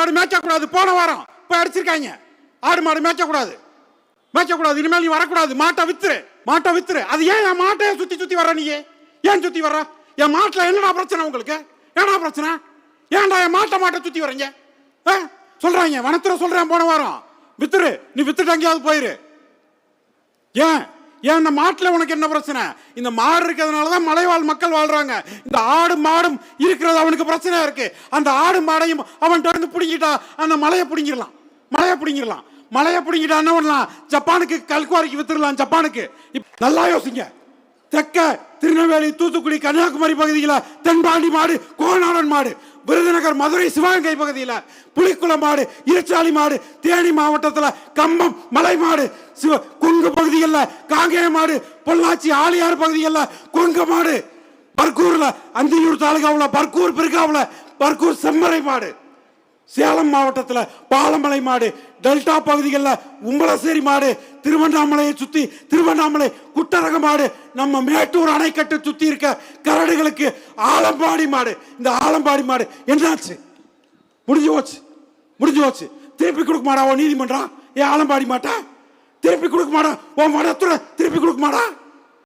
மாடு மேய்க்கக்கூடாது. போன வாரம் போய் அடிச்சிருக்காங்க. ஆடு மாடு மேய்க்கக்கூடாது. மேய்க்கக்கூடாது. இனிமேல் நீ வரக்கூடாது. மாட்டை வித்துரு. மாட்டை வித்துரு. அது ஏன் என் மாட்டையே சுத்தி சுத்தி வர்ற நீ ஏன் சுத்தி வர்ற? என் மாட்டுல என்னடா பிரச்சனை உங்களுக்கு? என்னடா பிரச்சனை? ஏன்டா என் மாட்டை மாட்டை சுத்தி வர்றீங்க? ஆ? சொல்றாங்க. வனத்துறை சொல்றேன். போன வாரம். வித்துரு. நீ வித்துட்டு எங்கேயாவது போயிரு. ஏன்? ஏன் இந்த மாட்டில் உனக்கு என்ன பிரச்சனை? இந்த மாடு இருக்கிறதுனால தான் மலைவாழ் மக்கள் வாழ்கிறாங்க இந்த ஆடு மாடும் இருக்கிறது அவனுக்கு பிரச்சனை இருக்கு. அந்த ஆடு மாடையும் அவன்கிட்ட தொடர்ந்து பிடிங்கிட்டா அந்த மலையை பிடிங்கிடலாம். மலையை பிடிங்கிடலாம். மலையை பிடிங்கிட்டா என்ன பண்ணலாம்? ஜப்பானுக்கு கல்குவாரிக்கு வித்துடலாம் ஜப்பானுக்கு. நல்லா யோசிங்க. தெற்க திருநெல்வேலி தூத்துக்குடி கன்னியாகுமரி பகுதியில் தென்பாண்டி மாடு கோநாடன் மாடு. விருதுநகர் மதுரை சிவகங்கை பகுதியில் புலிக்குளம் மாடு இருச்சாலி மாடு தேனி மாவட்டத்தில் கம்பம் மலை மாடு சிவ குங்கு பகுதிகளில் காங்கேய மாடு பொள்ளாச்சி ஆலியார் பகுதிகளில் கொங்கு மாடு பர்கூரில் அந்தியூர் தாலுகாவில் பர்கூர் பிறகாவில் பர்கூர் செம்மறை மாடு. சேலம் மாவட்டத்தில் பாலமலை மாடு டெல்டா பகுதிகளில் உம்பளசேரி மாடு திருவண்ணாமலையை சுற்றி திருவண்ணாமலை குட்டரக மாடு நம்ம மேட்டூர் அணைக்கட்டை சுற்றி இருக்க கரடுகளுக்கு ஆலம்பாடி மாடு. இந்த ஆலம்பாடி மாடு என்னாச்சு? முடிஞ்சு போச்சு. முடிஞ்சு போச்சு. திருப்பி கொடுக்க மாட்டா உன் நீதிமன்றம்? ஏன் ஆலம்பாடி மாட்டா? திருப்பி கொடுக்க மாட்டா உன் மடத்துல திருப்பி கொடுக்க மாட்டா